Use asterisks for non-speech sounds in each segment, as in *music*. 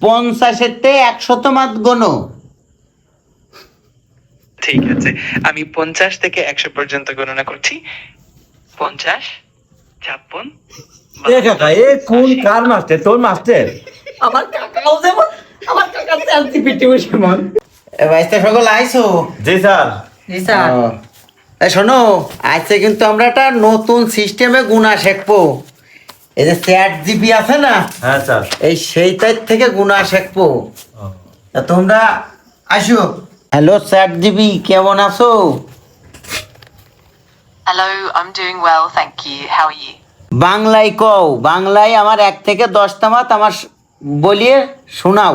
পঞ্চাশেতে একশত মাত গনো ঠিক আছে আমি পঞ্চাশ থেকে একশো পর্যন্ত গণনা করছি। পঞ্চাশ ছাপ্পন এ কাকা এ কোন কার মাস্টার? তোর মাস্টার? আমার কাকাও যেমন আমার কাকার চালতি পিটিও সেমন। বাইস্তা সকল আইসো জি স্যার। জি স্যার। শোনো আজকে কিন্তু আমরা একটা নতুন সিস্টেমে গুণা শিখব। এই যে চ্যাট জিপি আছে না হ্যাঁ স্যার। এই সেইটার থেকে গুণা শিখব। তা তোমরা আসো। হ্যালো চ্যাট জিপি কেমন আছো? I'm doing well, thank you. How are you? বাংলায় কও বাংলায় আমার এক থেকে দশটা মাত আমার বলিয়ে শোনাও।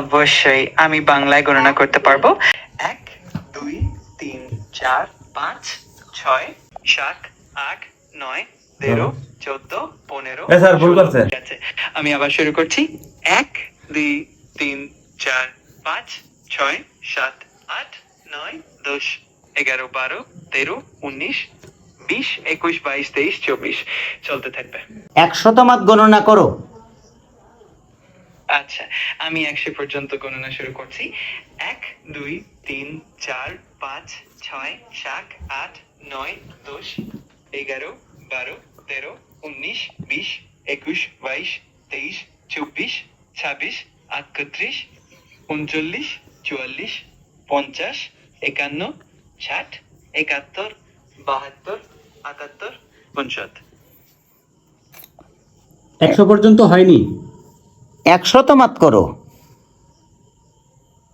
অবশ্যই আমি বাংলায় গণনা করতে পারব। এক দুই তিন চার পাঁচ ছয় সাত আট নয় তেরো চোদ্দ পনেরো স্যার, ভুল করছে। আমি আবার শুরু করছি। এক দুই তিন চার পাঁচ ছয় সাত আট নয় দশ এগারো বারো তেরো উনিশ বিশ একুশ বাইশ তেইশ চব্বিশ। চলতে থাকবে। একশত মাত গণনা করো। আচ্ছা আমি একশো পর্যন্ত গণনা শুরু করছি। এক দুই তিন চার পাঁচ ছয় সাত আট নয় দশ এগারো বারো তেরো উনিশ বিশ একুশ বাইশ তেইশ চব্বিশ ছাব্বিশ আটত্রিশ উনচল্লিশ চুয়াল্লিশ পঞ্চাশ একান্ন ষাট একাত্তর বাহাত্তর আটাত্তর পঞ্চাত্তর একশো পর্যন্ত হয়নি। একশো তো মাত করো।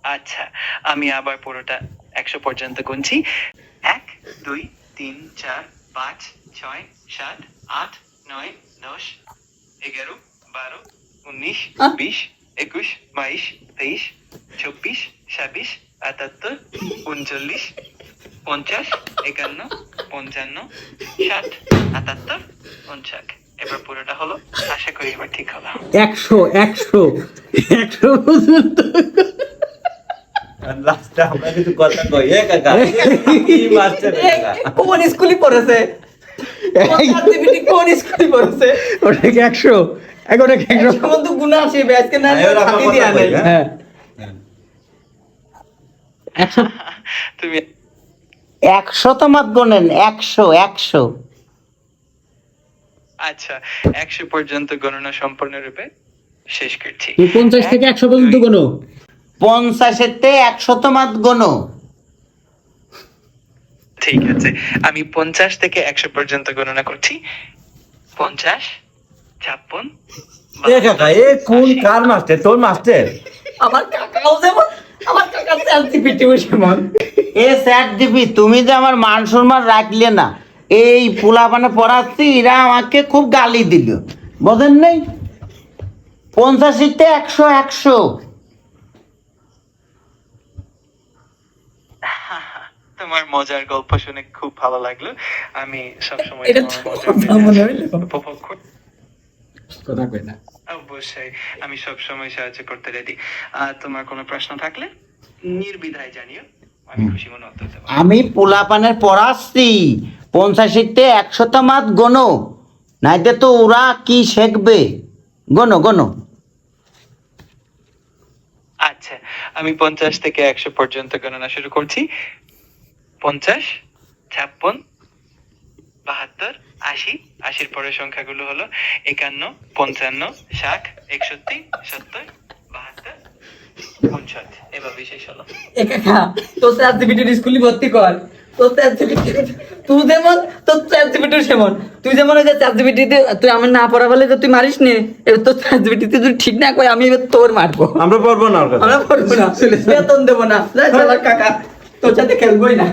আচ্ছা আমি আবার পুরোটা একশো পর্যন্ত গুনছি। এক দুই তিন চার পাঁচ ছয় সাত আট নয় দশ এগারো বারো উনিশ বিশ একুশ বাইশ তেইশ চব্বিশ ছাব্বিশ আটাত্তর উনচল্লিশ পঞ্চাশ একান্ন পঞ্চান্ন ষাট আটাত্তর পঞ্চাশ। এবার পুরোটা হলো আশা করি এবার ঠিক হলো। একশো একশো একশো পর্যন্ত। লাস্টে আমরা কিছু কথা কই কাকা? *laughs* কি কাকা? কোন স্কুলে পড়েছে। কোন ওটা কি একশো এখন একশো। গুণা আজকে না দিয়া কথা নেই কই, হ্যাঁ। একশো। একশো একশো। আচ্ছা একশো পর্যন্ত গণনা সম্পূর্ণরূপে শেষ করছি। পঞ্চাশ থেকে একশো পর্যন্ত দুই, কোনো পঞ্চাশেতে একশত মাত গণো। ঠিক আছে। আমি পঞ্চাশ থেকে একশো পর্যন্ত গণনা করছি। পঞ্চাশ ছাপ্পন এ কাকা এ কোন কার মাস্টার? তোর মাস্টার? আমার কাকাও যেমন আমার কাকার চালতি পিটিও সেমন। এ স্যার দিবি তুমি যে আমার মান সম্মান রাখলে না এই পোলা মানে পড়াচ্ছি এরা আমাকে খুব গালি দিল। বোঝেন নেই? পঞ্চাশিতে একশো একশো। তোমার মজার গল্প শুনে খুব ভালো লাগল। আমি সবসময় মনে। উপভোগ করি অবশ্যই আমি সব সময় সাহায্য করতে রেডি আর তোমার কোনো প্রশ্ন থাকলে নির্বিধায় জানিও আমি খুশি মনে উত্তর দেবো আমি পোলা পড়াচ্ছি পঞ্চাশিতে একশত মাত গণো নাইতে তো ওরা কি শিখবে? গণো গণো। আচ্ছা আমি পঞ্চাশ থেকে একশো পর্যন্ত গণনা শুরু করছি। পঞ্চাশ ছাপ্পন বাহাত্তর আশি। আশির পরের সংখ্যাগুলো হলো একান্ন পঞ্চান্ন ষাট একষট্টি সত্তর বাহাত্তর পঞ্চাশ এভাবে শেষ হলো। এ কাকা তোর স্কুলে ভর্তি কর। তোর তুই যেমন তোর সেমন। তুই যেমন ওই যে চালতি তুই আমার না পড়া বলে তো তুই মারিস নে এবার তোর চালতি পিটিতে তুই ঠিক না কই আমি এবার তোর মারবো। আমরা পড়ব না ওর আমরা পড়ব না। বেতন দেবো না। কাকা তোর সাথে খেলবোই না।